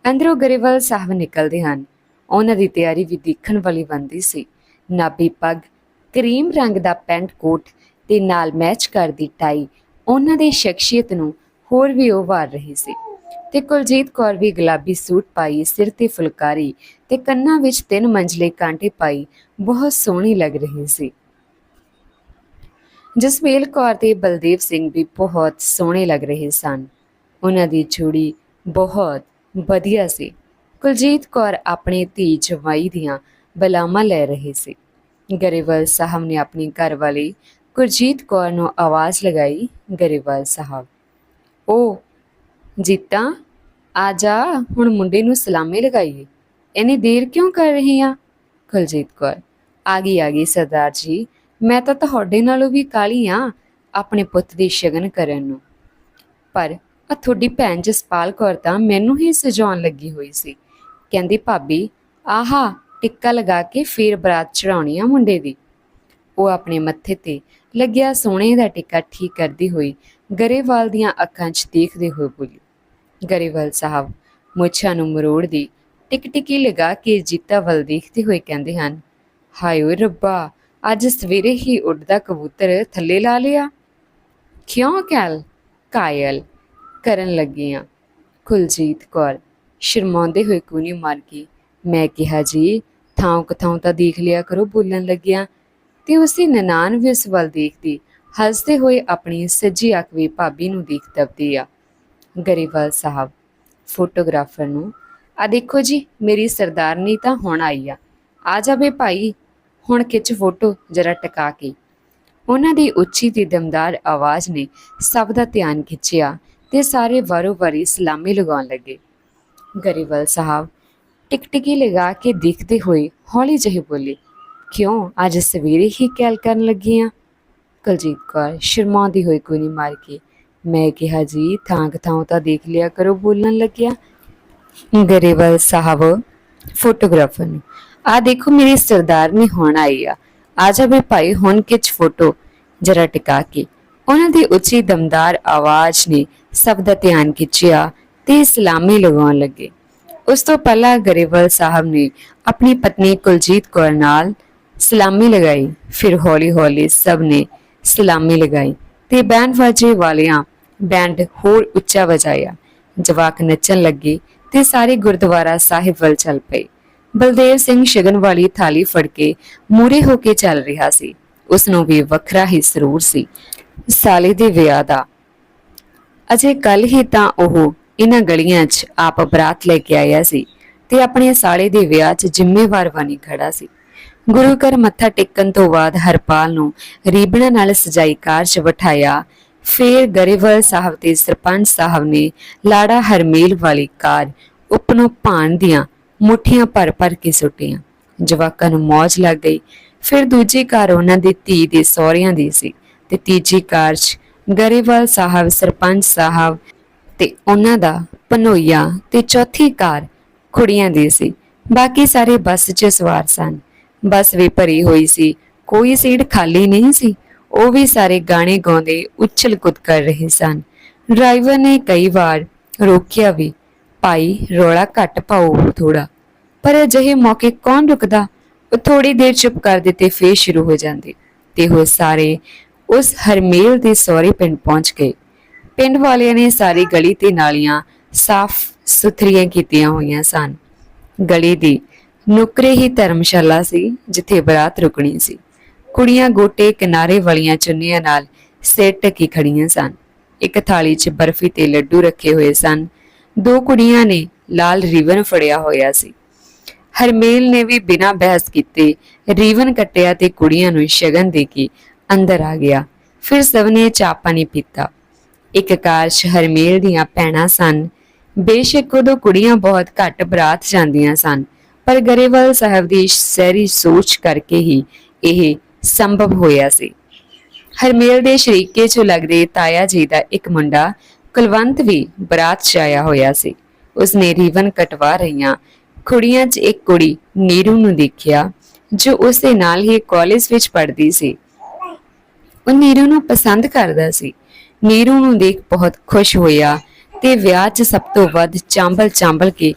ਅੰਦਰੋਂ ਗਰੇਵਾਲ ਸਾਹਿਬ ਨਿਕਲਦੇ ਹਨ। ਉਹਨਾਂ ਦੀ ਤਿਆਰੀ ਵੀ ਦੇਖਣ ਵਾਲੀ ਬੰਦੀ ਸੀ। ਨਾਭੀ ਪੱਗ, ਕਰੀਮ ਰੰਗ ਦਾ ਪੈਂਟ ਕੋਟ ਤੇ ਨਾਲ ਮੈਚ ਕਰਦੀ ਟਾਈ ਉਹਨਾਂ ਦੀ ਸ਼ਖਸੀਅਤ ਨੂੰ ਹੋਰ ਵੀ ਉਭਾਰ ਰਹੀ ਸੀ। ਤੇ ਕੁਲਜੀਤ ਕੌਰ ਵੀ ਗੁਲਾਬੀ ਸੂਟ ਪਾਈ, ਸਿਰ ਤੇ ਫੁਲਕਾਰੀ ਤੇ ਕੰਨਾਂ ਵਿੱਚ ਤਿੰਨ ਮੰਜਲੇ ਕਾਂਟੇ ਪਾਈ। ਬਹੁਤ ਸੋਹਣੀ ਲੱਗ ਰਹੀ ਸੀ। ਜਸਮੇਲ ਕੌਰ ਤੇ ਬਲਦੇਵ ਸਿੰਘ ਵੀ ਬਹੁਤ ਸੋਹਣੇ ਲੱਗ ਰਹੇ ਸਨ। ਉਹਨਾਂ ਦੀ ਜੋੜੀ ਬਹੁਤ ਵਧੀਆ ਸੀ। ਕੁਲਜੀਤ ਕੌਰ ਆਪਣੇ ਧੀ ਜਵਾਈ ਦੀਆਂ ਬਲਾਮਾਂ ਲੈ ਰਹੇ ਸੀ। ਗਰੇਵਾਲ ਸਾਹਿਬ ਨੇ ਆਪਣੀ ਘਰ ਵਾਲੀ ਗੁਰਜੀਤ ਕੌਰ ਨੂੰ ਆਵਾਜ਼ ਲਗਾਈ, ਗਰੇਵਾਲ ਸਾਹਿਬ, ਉਹ ਜੀਤਾ, ਆ ਜਾ, ਹੁਣ ਮੁੰਡੇ ਨੂੰ ਸਲਾਮੇ ਲਗਾਈਏ। ਇੰਨੀ ਦੇਰ ਕਿਉਂ ਕਰ ਰਹੀ ਆ? ਕੁਲਜੀਤ ਕੌਰ, ਆ ਗਈ ਆ ਗਈ ਸਰਦਾਰ ਜੀ। ਮੈਂ ਤਾਂ ਤੁਹਾਡੇ ਨਾਲੋਂ ਵੀ ਕਾਲੀ ਆ, ਆਪਣੇ ਪੁੱਤ ਦੀ ਸ਼ਗਨ ਕਰਨ ਨੂੰ। ਪਰ ਆ ਤੁਹਾਡੀ ਭੈਣ ਜਸਪਾਲ ਕੌਰ ਤਾਂ ਮੈਨੂੰ ਹੀ ਸਜਾਉਣ ਲੱਗੀ ਹੋਈ ਸੀ। ਕਹਿੰਦੀ, ਭਾਬੀ, ਆਹਾ, ਟਿੱਕਾ ਲਗਾ ਕੇ ਫੇਰ ਬਰਾਤ ਚੜਾਉਣੀ ਆ ਮੁੰਡੇ ਦੀ। ਉਹ ਆਪਣੇ ਮੱਥੇ ਤੇ ਲੱਗਿਆ ਸੋਨੇ ਦਾ ਟਿੱਕਾ ਠੀਕ ਕਰਦੀ ਹੋਈ ਗਰੇਵਾਲ ਦੀਆਂ ਅੱਖਾਂ 'ਚ ਦੇਖਦੇ ਹੋਏ ਬੋਲੀ ਗਰੇਵਾਲ ਸਾਹਿਬ ਮੁੱਛਾਂ ਨੂੰ ਮਰੋੜਦੀ ਟਿਕ ਟਿਕੀ ਲਗਾ ਕੇ ਜੀਤਾ ਵੱਲ ਦੇਖਦੇ ਹੋਏ ਕਹਿੰਦੇ ਹਨ, ਹਾਏ ਓਏ ਰੱਬਾ, ਅੱਜ ਸਵੇਰੇ ਹੀ ਉੱਡਦਾ ਕਬੂਤਰ ਥੱਲੇ ਲਾ ਲਿਆ। ਕਿਉਂ ਕੈਲ? ਕਾਇਲ, ਕਰਨ ਲੱਗੀਆਂ ਕੁਲਜੀਤ ਕੌਰ ਸ਼ਰਮਾਉਂਦੇ ਹੋਏ ਕੂਨੀ ਮਾਰ ਕੇ, ਮੈਂ ਕਿਹਾ ਜੀ, ਥਾਂ ਕਥਾਂ ਤਾਂ ਦੇਖ ਲਿਆ ਕਰੋ, ਬੋਲਣ ਲੱਗਿਆ। ਤੇ ਉਸੇ ਨਨਾਨ ਵੀ ਉਸ ਵੱਲ ਦੇਖਦੀ, ਹੱਸਦੇ ਹੋਏ ਆਪਣੀ ਸੱਜੀ ਅੱਖ ਵੀ ਭਾਬੀ ਨੂੰ ਦੇਖ ਦਬਦੀ ਆ। ਗਰੀਵਾਲ ਸਾਹਿਬ, ਫੋਟੋਗ੍ਰਾਫਰ ਨੂੰ, ਆ ਦੇਖੋ ਜੀ, ਮੇਰੀ ਸਰਦਾਰਨੀ ਤਾਂ ਹੁਣ ਆਈ ਆ। ਆ ਜਾਵੇ ਭਾਈ, ਹੁਣ ਖਿੱਚ ਫੋਟੋ, ਜਰਾ ਟਿਕਾ ਕੇ। ਉਹਨਾਂ ਦੀ ਉੱਚੀ ਤੇ ਦਮਦਾਰ ਆਵਾਜ਼ ਨੇ ਸਭ ਦਾ ਧਿਆਨ ਖਿੱਚਿਆ ਤੇ ਸਾਰੇ ਵਾਰੋ ਵਾਰੀ ਸਲਾਮੀ ਲਗਾਉਣ ਲੱਗੇ। ਗਰੀਵਾਲ ਸਾਹਿਬ ਟਿਕਟਿਕੀ ਲਗਾ ਕੇ ਦੇਖਦੇ ਹੋਏ ਹੌਲੀ ਜਿਹੇ ਬੋਲੇ, ਕਿਉਂ, ਅੱਜ ਸਵੇਰੇ ਹੀ ਕੈਲ ਕਰਨ ਲੱਗੀ ਆ? ਕੁਲਜੀਤ ਕੌਰ ਸ਼ਰਮਾਉਂਦੀ ਹੋਈ ਕੋਈ ਮਾਰ ਕੇ ਮੈਂ ਕਿਹਾ ਜੀ ਥਾਂ ਥਾਂ ਤਾਂ ਦੇਖ ਲਿਆ ਕਰੋ, ਬੋਲਣ ਲੱਗਿਆ। ਗਰੇਵਾਲ ਸਾਹਿਬ, ਫੋਟੋਗ੍ਰਾਫਰ ਨੂੰ ਆ ਦੇਖੋ ਮੇਰੀ ਸਰਦਾਰਨੀ ਹੁਣ ਆਈ ਆ। ਆ ਜਾਵੇ ਭਾਈ, ਹੁਣ ਕਿਚ ਫੋਟੋ। ਜਰਾ ਟਿਕਾ ਕੇ, ਉਹਨਾਂ ਦੀ ਉੱਚੀ ਦਮਦਾਰ ਆਵਾਜ਼ ਨੇ ਸਭ ਦਾ ਧਿਆਨ ਖਿੱਚਿਆ ਤੇ ਸਲਾਮੀ ਲਗਾਉਣ ਲੱਗੇ। ਉਸ ਤੋਂ ਪਹਿਲਾਂ ਗਰੇਵਾਲ ਸਾਹਿਬ ਨੇ ਆਪਣੀ ਪਤਨੀ ਕੁਲਜੀਤ ਕੌਰ ਨਾਲ ਸਲਾਮੀ ਲਗਾਈ। ਫਿਰ ਹੌਲੀ-ਹੌਲੀ ਸਭ ਨੇ ਸਲਾਮੀ ਲਗਾਈ ਤੇ ਬੈਂਡ ਵਾਜੇ ਵਾਲਿਆਂ ਬੈਂਡ ਹੋਰ ਉੱਚਾ ਵਜਾਇਆ। ਜਵਾਕ ਨੱਚਣ ਲੱਗੇ ਤੇ ਸਾਰੇ ਗੁਰਦੁਆਰਾ ਸਾਹਿਬ ਵੱਲ ਚੱਲ ਪਏ। ਬਲਦੇਵ ਸਿੰਘ ਸ਼ਗਨ ਵਾਲੀ ਥਾਲੀ ਫੜ ਕੇ ਮੂਰੇ ਹੋ ਕੇ ਚੱਲ ਰਿਹਾ ਸੀ। ਉਸ ਨੂੰ ਵੀ ਵੱਖਰਾ ਹੀ ਸਰੂਰ ਸੀ। ਸਾਲੇ ਦੇ ਵਿਆਹ ਦਾ। ਅਜੇ ਕੱਲ ਹੀ ਤਾਂ ਉਹ ਇਹਨਾਂ ਗਲੀਆਂ 'ਚ ਆਪ ਬਰਾਤ ਲੈ ਕੇ ਆਇਆ ਸੀ ਤੇ ਆਪਣੇ ਸਾਲੇ ਦੇ ਵਿਆਹ 'ਚ ਜ਼ਿੰਮੇਵਾਰ ਬਣੀ ਖੜਾ ਸੀ। ਗੁਰੂ ਘਰ ਮੱਥਾ ਟੇਕਣ ਤੋਂ ਬਾਅਦ ਹਰਪਾਲ ਨੂੰ ਰੀਬਣਾ ਨਾਲ ਸਜਾਈ ਕਾਰ 'ਚ ਬਿਠਾਇਆ ਫੇਰ ਗਰੇਵਾਲ ਸਾਹਿਬ ਦੇ ਸਰਪੰਚ ਸਾਹਿਬ ਨੇ ਲਾੜਾ ਹਰਮੇਲ ਵਾਲੀ ਕਾਰ ਉਪਨੋਂ ਭਾਣ ਦੀਆਂ ਮੁੱਠੀਆਂ ਭਰ ਭਰ ਕੇ ਸੁੱਟੀਆਂ। ਜਵਾਕਾਂ ਨੂੰ ਮੌਜ ਲੱਗ ਗਈ। ਫਿਰ ਦੂਜੀ ਕਾਰ ਉਹਨਾਂ ਦੀ ਧੀ ਦੇ ਸਹੁਰਿਆਂ ਦੀ ਸੀ ਤੇ ਤੀਜੀ ਕਾਰ 'ਚ ਗਰੇਵਾਲ ਸਾਹਿਬ, ਸਰਪੰਚ ਸਾਹਿਬ ਤੇ ਉਹਨਾਂ ਦਾ ਪਨੋਈਆ ਤੇ ਚੌਥੀ ਕਾਰ ਕੁੜੀਆਂ ਦੀ ਸੀ। ਬਾਕੀ ਸਾਰੇ ਬੱਸ 'ਚ ਸਵਾਰ ਸਨ। ਬੱਸ ਵੀ ਭਰੀ ਹੋਈ ਸੀ। ਕੋਈ ਸੀਟ ਖਾਲੀ ਨਹੀਂ ਸੀ। ਉਹ ਵੀ ਸਾਰੇ ਗਾਣੇ ਗਾਉਂਦੇ ਉੱਛਲ ਕੁੱਦ ਕਰ ਰਹੇ ਸਨ। ਡਰਾਈਵਰ ਨੇ ਕਈ ਵਾਰ ਰੋਕਿਆ ਵੀ, ਭਾਈ, ਰੋਲਾ ਘੱਟ ਪਾਓ ਥੋੜਾ ਪਰ ਅਜਿਹੇ ਮੌਕੇ ਕੌਣ ਰੁਕਦਾ? ਉਹ ਥੋੜੀ ਦੇਰ ਚੁੱਪ ਕਰ ਦਿੱਤੇ ਫੇਰ ਸ਼ੁਰੂ ਹੋ ਜਾਂਦੇ ਤੇ ਉਹ ਸਾਰੇ ਉਸ ਹਰਮੇਲ ਦੇ ਸਹੁਰੇ ਪਿੰਡ ਪਹੁੰਚ ਗਏ। ਪਿੰਡ ਵਾਲਿਆਂ ਨੇ ਸਾਰੀ ਗਲੀ ਤੇ ਨਾਲੀਆਂ ਸਾਫ਼ ਸੁਥਰੀਆਂ ਕੀਤੀਆਂ ਹੋਈਆਂ ਸਨ। ਗਲੀ ਦੀ ਨੁਕਰੇ ਹੀ ਧਰਮਸ਼ਾਲਾ ਸੀ, ਜਿੱਥੇ ਬਰਾਤ ਰੁਕਣੀ ਸੀ। ਕੁੜੀਆਂ ਗੋਟੇ ਕਿਨਾਰੇ ਵਾਲੀਆਂ ਚੁੰਨੀਆਂ ਨਾਲ ਸਿਰ ਢੱਕੀ ਖੜੀਆਂ ਸਨ। ਇੱਕ ਥਾਲੀ 'ਚ ਬਰਫੀ ਤੇ ਲੱਡੂ ਰੱਖੇ ਹੋਏ ਸਨ। ਦੋ ਕੁੜੀਆਂ ਨੇ ਲਾਲ ਰਿਬਨ ਫੜਿਆ ਹੋਇਆ ਸੀ। ਹਰਮੇਲ ਨੇ ਵੀ ਬਿਨਾਂ ਬਹਿਸ ਕੀਤੇ ਰੀਵਨ ਕੱਟਿਆ ਤੇ ਕੁੜੀਆਂ ਨੂੰ ਸ਼ਗਨ ਦੇ ਕੇ ਅੰਦਰ ਆ ਗਿਆ। ਫਿਰ ਸਭ ਨੇ ਚਾਹ ਪਾਣੀ ਪੀਤਾ। ਇੱਕ ਕਾਰ ਹਰਮੇਲ ਦੀਆਂ ਭੈਣਾਂ ਸਨ। ਬੇਸ਼ੱਕ ਉਦੋਂ ਕੁੜੀਆਂ ਬਹੁਤ ਘੱਟ ਬਰਾਤ ਜਾਂਦੀਆਂ ਸਨ, ਪਰ ਗਰੇਵਾਲ ਸਾਹਿਬ ਦੀ ਸਹਿਰੀ ਸੋਚ ਕਰਕੇ ਹੀ ਇਹ ਸੰਭਵ ਹੋਇਆ ਸੀ। ਹਰਮੇਲ ਦੇ ਸ਼ਰੀਕੇ 'ਚੋਂ ਲੱਗਦੇ ਤਾਇਆ ਜੀ ਦਾ ਇੱਕ ਮੁੰਡਾ ਕੁਲਵੰਤ ਵੀ ਬਰਾਤ 'ਚ ਆਇਆ ਹੋਇਆ ਸੀ। ਉਸਨੇ ਰੀਵਨ ਕਟਵਾ ਰਹੀਆਂ ਕੁੜੀਆਂ 'ਚ ਇੱਕ ਕੁੜੀ ਨੀਰੂ ਨੂੰ ਦੇਖਿਆ, ਜੋ ਉਸ ਨਾਲ ਹੀ ਕਾਲਜ ਵਿੱਚ ਪੜ੍ਹਦੀ ਸੀ। ਉਹ ਨੀਰੂ ਨੂੰ ਪਸੰਦ ਕਰਦਾ ਸੀ। ਨੀਰੂ ਨੂੰ ਦੇਖ ਬਹੁਤ ਖੁਸ਼ ਹੋਇਆ ਤੇ ਵਿਆਹ 'ਚ ਸਭ ਤੋਂ ਵੱਧ ਚਾਂਬਲ ਚਾਂਬਲ ਕੇ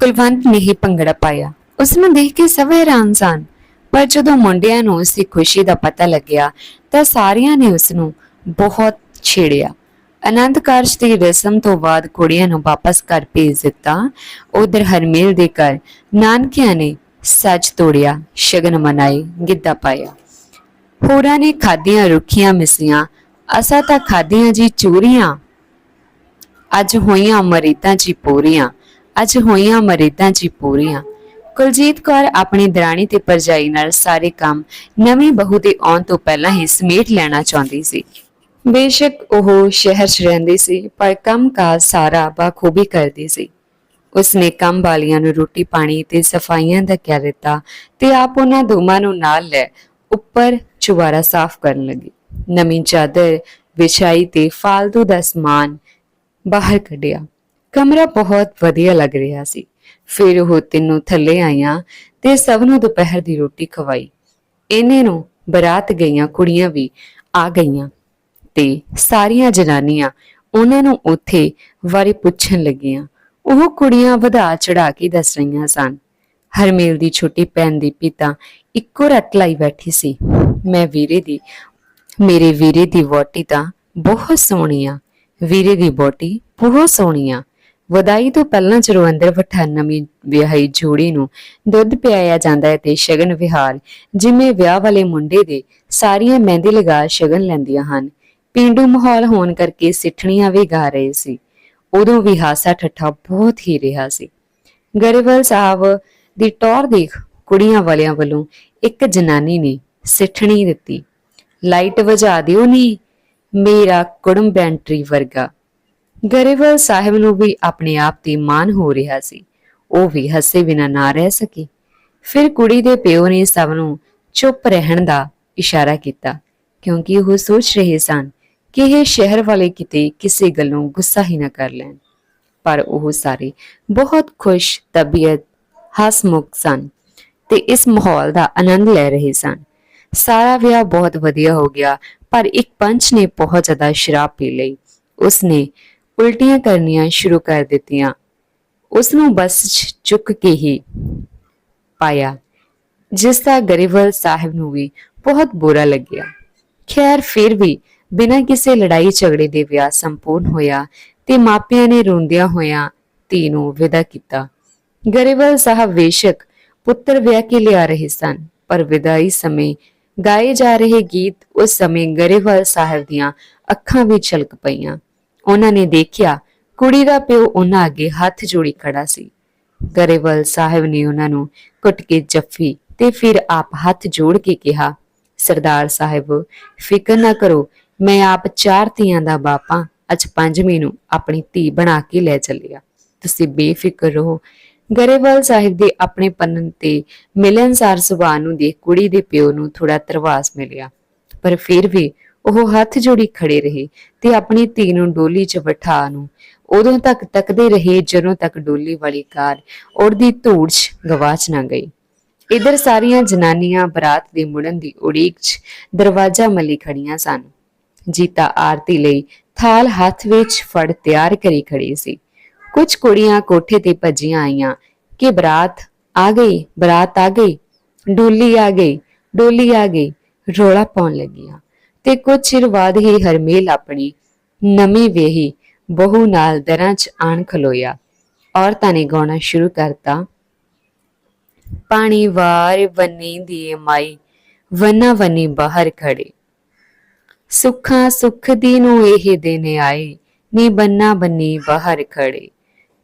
ਕੁਲਵੰਤ ਨੇ ਹੀ ਭੰਗੜਾ ਪਾਇਆ। ਉਸ ਨੂੰ ਦੇਖ ਕੇ ਸਭ ਹੈਰਾਨ ਸਨ ਪਰ ਜਦੋਂ ਮੁੰਡਿਆਂ ਨੂੰ ਉਸ ਦੀ ਖੁਸ਼ੀ ਦਾ ਪਤਾ ਲੱਗਿਆ, ਤਾਂ ਸਾਰਿਆਂ ਨੇ ਉਸ ਨੂੰ ਬਹੁਤ ਛੇੜਿਆ। ਆਨੰਦ ਕਾਰਜ ਦੀ ਰਸਮ ਤੋਂ ਬਾਅਦ ਕੁੜੀਆਂ ਨੂੰ ਵਾਪਸ ਘਰ ਭੇਜ ਦਿੱਤਾ। ਉਧਰ ਹਰਮੇਲ ਦੇ ਘਰ ਨਾਨਕਿਆਂ ਨੇ ਸੱਜ ਤੋੜਿਆ, ਸ਼ਗਨ ਮਨਾਏ ਗਿੱਧਾ ਪਾਇਆ। ਹੋਰਾਂ ਨੇ ਖਾਦੀਆਂ ਰੁੱਖੀਆਂ ਮਿਸੀਆਂ, ਅਸਾਂ ਤਾਂ ਖਾਦੀਆਂ ਜੀ ਚੂਰੀਆਂ। ਅੱਜ ਹੋਈਆਂ ਮਰੀਦਾਂ ਜੀ ਪੂਰੀਆਂ, ਅੱਜ ਹੋਈਆਂ ਮਰੀਦਾਂ ਜੀ ਪੂਰੀਆਂ। ਕੁਲਜੀਤ ਕੌਰ ਆਪਣੀ ਦਰਾਣੀ ਤੇ ਪਰਜਾਈ ਨਾਲ ਸਾਰੇ ਕੰਮ ਨਵੀਂ ਬਹੂ ਦੇ ਆਉਣ ਤੋਂ ਪਹਿਲਾਂ ਹੀ ਸਮੇਟ ਲੈਣਾ ਚਾਹੁੰਦੀ ਸੀ। ਬੇਸ਼ੱਕ ਉਹ ਸ਼ਹਿਰ 'ਚ ਰਹਿੰਦੀ ਸੀ, ਪਰ ਕੰਮ-ਕਾਜ ਸਾਰਾ ਬਾਖੂਬੀ ਕਰਦੀ ਸੀ। ਉਸਨੇ ਕੰਮ ਵਾਲੀਆਂ ਨੂੰ ਰੋਟੀ ਪਾਣੀ ਤੇ ਸਫਾਈਆਂ ਦਾ ਕਹਿ ਦਿੱਤਾ ਤੇ ਆਪ ਉਹਨਾਂ ਦੋਵਾਂ ਨੂੰ ਨਾਲ ਲੈ ਉੱਪਰ ਚੁਬਾਰਾ ਸਾਫ਼ ਕਰਨ ਲੱਗੀ। ਨਵੀਂ ਚਾਦਰ, ਵਿਛਾਈ ਤੇ ਫਾਲਤੂ ਦਾ ਸਮਾਨ ਬਾਹਰ ਕੱਢਿਆ। ਕਮਰਾ ਬਹੁਤ ਵਧੀਆ ਲੱਗ ਰਿਹਾ ਸੀ। ਫਿਰ ਉਹ ਤਿੰਨੋਂ ਥੱਲੇ ਆਈਆਂ ਤੇ ਸਭ ਨੂੰ ਦੁਪਹਿਰ ਦੀ ਰੋਟੀ ਖਵਾਈ। ਇਹਨੇ ਨੂੰ ਬਰਾਤ ਗਈਆਂ ਕੁੜੀਆਂ ਵੀ ਆ ਗਈਆਂ ਤੇ ਸਾਰੀਆਂ ਜਨਾਨੀਆਂ ਉਹਨਾਂ ਨੂੰ ਉੱਥੇ ਬਾਰੇ ਪੁੱਛਣ ਲੱਗੀਆਂ। ਉਹ ਕੁੜੀਆਂ ਵਧਾ ਚੜਾ ਕੇ ਦੱਸ ਰਹੀਆਂ ਸਨ, ਹਰਮੇਲ ਦੀ ਛੋਟੀ ਭੈਣ ਦੀ ਪਿਤਾ ਇੱਕੋ ਰੱਟ ਲਾਈ ਬੈਠੀ ਸੀ। ਮੈਂ ਵੀਰੇ ਦੀ, ਮੇਰੇ ਵੀਰੇ ਦੀ ਵੋਟੀ ਤਾਂ ਬਹੁਤ ਸੋਹਣੀ ਆ। ਵੀਰੇ ਦੀ ਵੋਟੀ ਬਹੁਤ ਸੋਹਣੀ ਆ। ਵਧਾਈ ਤੋਂ ਪਹਿਲਾਂ ਜਦੋਂ ਅੰਦਰ ਨਵੀਂ ਵਿਆਹੀ ਜੋੜੀ ਨੂੰ, ਦੁੱਧ ਪਿਆਇਆ ਜਾਂਦਾ ਹੈ ਤੇ ਸ਼ਗਨ ਵਿਹਾਰ, ਜਿਵੇਂ ਵਿਆਹ ਵਾਲੇ ਮੁੰਡੇ ਦੇ ਸਾਰੀਆਂ ਮਹਿੰਦੀ ਲਗਾ ਸ਼ਗਨ ਲੈਂਦੀਆਂ ਹਨ। ਪਿੰਡੂ ਮਾਹੌਲ ਹੋਣ ਕਰਕੇ ਸਿੱਠਣੀਆਂ ਵੀ ਗਾ ਰਹੇ ਸੀ। ਉਦੋਂ ਵੀ ਹਾਸਾ ਠੱਠਾ ਬਹੁਤ ਹੀ ਰਿਹਾ ਸੀ। ਗਰੇਵਾਲ ਸਾਹਿਬ ਦੀ ਟੌਰ ਦੇਖ ਕੁੜੀਆਂ ਵਾਲਿਆਂ ਵੱਲੋਂ ਇੱਕ ਜਨਾਨੀ ਨੇ ਸਿੱਠਣੀ ਦਿੱਤੀ। ਲਾਈਟ ਵਜਾ ਦਿਓ ਨੀ, ਮੇਰਾ ਕੁੜਮ ਬੈਂਟਰੀ ਵਰਗਾ। ਗਰੇਵਾਲ ਸਾਹਿਬ ਨੂੰ ਵੀ ਆਪਣੇ ਆਪ ਤੇ ਮਾਣ ਹੋ ਰਿਹਾ ਸੀ। ਉਹ ਵੀ ਹੱਸੇ ਬਿਨਾਂ ਨਾ ਰਹਿ ਸਕੇ। ਫਿਰ ਕੁੜੀ ਦੇ ਪਿਓ ਨੇ ਸਭ ਨੂੰ ਚੁੱਪ ਰਹਿਣ ਦਾ ਇਸ਼ਾਰਾ ਕੀਤਾ, ਕਿਉਂਕਿ ਉਹ ਸੋਚ ਰਹੇ ਸਨ ਕਿ ਇਹ ਸ਼ਹਿਰ ਵਾਲੇ ਕਿਤੇ ਕਿਸੇ ਗੱਲੋਂ ਗੁੱਸਾ ਹੀ ਨਾ ਕਰ ਲੈਣ। ਪਰ ਉਹ ਸਾਰੇ ਬਹੁਤ ਖੁਸ਼, ਤਬੀਅਤ ਹਸਮੁਖ ਸਨ ਤੇ ਇਸ ਮਾਹੌਲ ਦਾ ਆਨੰਦ ਲੈ ਰਹੇ ਸਨ। ਸਾਰਾ ਵਿਆਹ ਬਹੁਤ ਵਧੀਆ ਹੋ ਗਿਆ, ਪਰ ਇੱਕ ਪੰਚ ਨੇ ਬਹੁਤ ਜ਼ਿਆਦਾ ਸ਼ਰਾਬ ਪੀ ਲਈ। ਉਸਨੇ ਉਲਟੀਆਂ ਕਰਨੀਆਂ ਸ਼ੁਰੂ ਕਰ ਦਿੱਤੀਆਂ। ਉਸ ਨੂੰ ਬਸ ਚੁੱਕ ਕੇ ਹੀ ਪਾਇਆ, ਜਿਸ ਦਾ ਗਰੀਬਲ ਸਾਹਿਬ ਨੂੰ ਵੀ ਬਹੁਤ ਬੁਰਾ ਲੱਗਿਆ। ਖੈਰ, ਫਿਰ ਵੀ ਬਿਨਾਂ ਕਿਸੇ ਲੜਾਈ ਝਗੜੇ ਦੇ ਵਿਆਹ ਸੰਪੂਰਨ ਹੋਇਆ ਤੇ ਮਾਪਿਆਂ ਨੇ ਰੋਂਦਿਆਂ ਹੋਇਆਂ ਧੀ ਨੂੰ ਵਿਦਾ ਕੀਤਾ। ਗਰੇਵਾਲ ਸਾਹਿਬ ਵੇਸ਼ਕ ਪੁੱਤਰ ਵਿਆਹ ਕੇ ਲਿਆ ਰਹੇ ਸਨ, ਪਰ ਵਿਦਾਈ ਸਮੇਂ ਗਾਏ ਜਾ ਰਹੇ ਗੀਤ ਉਸ ਸਮੇਂ ਗਰੇਵਾਲ ਸਾਹਿਬ ਦੀਆਂ ਅੱਖਾਂ ਵਿੱਚ ਛਲਕ ਪਈਆਂ। ਉਹਨਾਂ ਨੇ ਦੇਖਿਆ, ਕੁੜੀ ਦਾ ਪਿਓ ਉਹਨਾਂ ਅੱਗੇ ਹੱਥ ਜੋੜੀ ਖੜਾ ਸੀ। ਗਰੇਵਾਲ ਸਾਹਿਬ ਨੇ ਉਹਨਾਂ ਨੂੰ ਕੁੱਟ ਕੇ ਜੱਫੀ ਤੇ ਫਿਰ ਆਪ ਹੱਥ ਜੋੜ ਕੇ ਕਿਹਾ, ਸਰਦਾਰ ਸਾਹਿਬ, ਫਿਕਰ ਨਾ ਕਰੋ, ਮੈਂ ਆਪ ਚਾਰ ਧੀਆਂ ਦਾ ਬਾਪਾਂ ਅੱਜ ਪੰਜਵੀਂ ਨੂੰ ਆਪਣੀ ਧੀ ਬਣਾ ਕੇ ਲੈ ਚੱਲਿਆ। ਤੁਸੀਂ ਬੇਫਿਕਰ ਰਹੋ। ਗਰੇਵਾਲ ਸਾਹਿਬ ਦੇ ਆਪਣੇ ਪੰਨਨ ਤੇ ਮਿਲਨਸਾਰ ਸੁਭਾਅ ਨੂੰ ਦੇਖ ਕੁੜੀ ਦੇ ਪਿਓ ਨੂੰ ਥੋੜਾ ਤਰਵਾਸ ਮਿਲਿਆ, ਪਰ ਫਿਰ ਵੀ ਉਹ ਹੱਥ ਜੋੜੀ ਖੜੇ ਰਹੇ ਤੇ ਆਪਣੀ ਧੀ ਨੂੰ ਡੋਲੀ 'ਚ ਬਿਠਾ ਨੂੰ। ਉਦੋਂ ਤੱਕ ਤੱਕਦੇ ਰਹੇ ਜਦੋਂ ਤੱਕ ਡੋਲੀ ਵਾਲੀ ਕਾਰ ਉੜਦੀ ਧੂੜ 'ਚ ਗਵਾਚ ਨਾ ਗਈ। ਇਧਰ ਸਾਰੀਆਂ ਜਨਾਨੀਆਂ ਬਰਾਤ ਦੇ ਮੁੜਨ ਦੀ ਉਡੀਕ 'ਚ ਦਰਵਾਜ਼ਾ ਮੱਲੀ ਖੜੀਆਂ ਸਨ। ਜੀਤਾ ਆਰਤੀ ਲਈ ਥਾਲ ਹੱਥ ਵਿੱਚ ਫੜ ਤਿਆਰ ਕਰੀ ਖੜੀ ਸੀ। ਕੁਝ ਕੁੜੀਆਂ ਕੋਠੇ ਤੇ ਭੱਜੀਆਂ ਆਈਆਂ ਕਿ ਬਰਾਤ ਆ ਗਈ, ਬਰਾਤ ਆ ਗਈ, ਡੋਲੀ ਆ ਗਈ, ਡੋਲੀ ਆ ਗਈ, ਰੋਲਾ ਪਾਉਣ ਲੱਗੀਆਂ। ਤੇ ਕੁਝ ਚਿਰ ਬਾਅਦ ਹੀ ਹਰਮੇਲ ਆਪਣੀ ਨਵੀਂ ਵੇਹੀ ਬਹੂ ਨਾਲ ਦਰਾਂ 'ਚ ਆਣ ਖਲੋਇਆ। ਔਰਤਾਂ ਨੇ ਗਾਉਣਾ ਸ਼ੁਰੂ ਕਰਤਾ। ਪਾਣੀ ਵਾਰ ਬੰਨੀ ਦੀ ਮਾਈ, ਵੰਨਾ ਵੰਨੀ ਬਾਹਰ ਖੜੇ ਸੁੱਖਾਂ ਸੁੱਖ ਦੀ ਨੂੰ ਇਹ ਦਿਨ ਆਏ, ਨੀ ਬੰਨਾ ਬੰਨੀ ਬਾਹਰ ਖੜੇ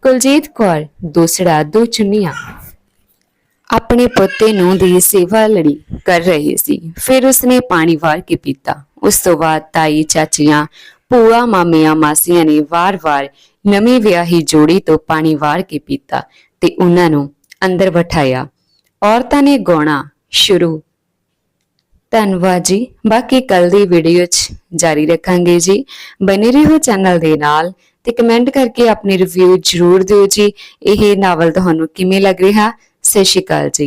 ਕੁਲਜੀਤ ਕੌਰ, ਦੂਸਰਾ, ਦੋ ਚੁੰਨੀਆਂ। ਆਪਣੇ ਪੋਤੇ ਨੂੰ ਦੀ ਸੇਵਾ ਲੜੀ ਕਰ ਰਹੀ ਸੀ। ਫਿਰ ਉਸਨੇ ਪਾਣੀ ਵਾਰ ਕੇ ਪੀਤਾ। ਉਸ ਤੋਂ ਬਾਅਦ ਤਾਈ, ਚਾਚੀਆਂ, ਭੂਆ, ਮਾਮੀਆਂ, ਮਾਸੀਆਂ ਨੇ ਵਾਰ-ਵਾਰ ਨਵੀਂ ਵਿਆਹੀ ਜੋੜੀ ਤੋਂ ਪਾਣੀ ਵਾਰ ਕੇ ਪੀਤਾ ਤੇ ਉਹਨਾਂ ਨੂੰ ਅੰਦਰ ਬਿਠਾਇਆ। ਔਰਤਾਂ ਨੇ ਗਾਉਣਾ ਸ਼ੁਰੂ। ਧੰਨਵਾਦ ਜੀ। ਬਾਕੀ ਕੱਲ ਦੀ ਵੀਡੀਓ 'ਚ ਜਾਰੀ ਰੱਖਾਂਗੇ ਜੀ। ਬਨੇ ਰਹੋ ਚੈਨਲ ਦੇ ਨਾਲ ਤੇ ਕਮੈਂਟ ਕਰਕੇ ਆਪਣੇ ਰਿਵਿਊ ਜਰੂਰ ਦਿਓ ਜੀ। ਇਹ ਨਾਵਲ ਤੁਹਾਨੂੰ ਕਿਵੇਂ ਲੱਗ ਰਿਹਾ? ਸਤਿ ਸ਼੍ਰੀ ਅਕਾਲ ਜੀ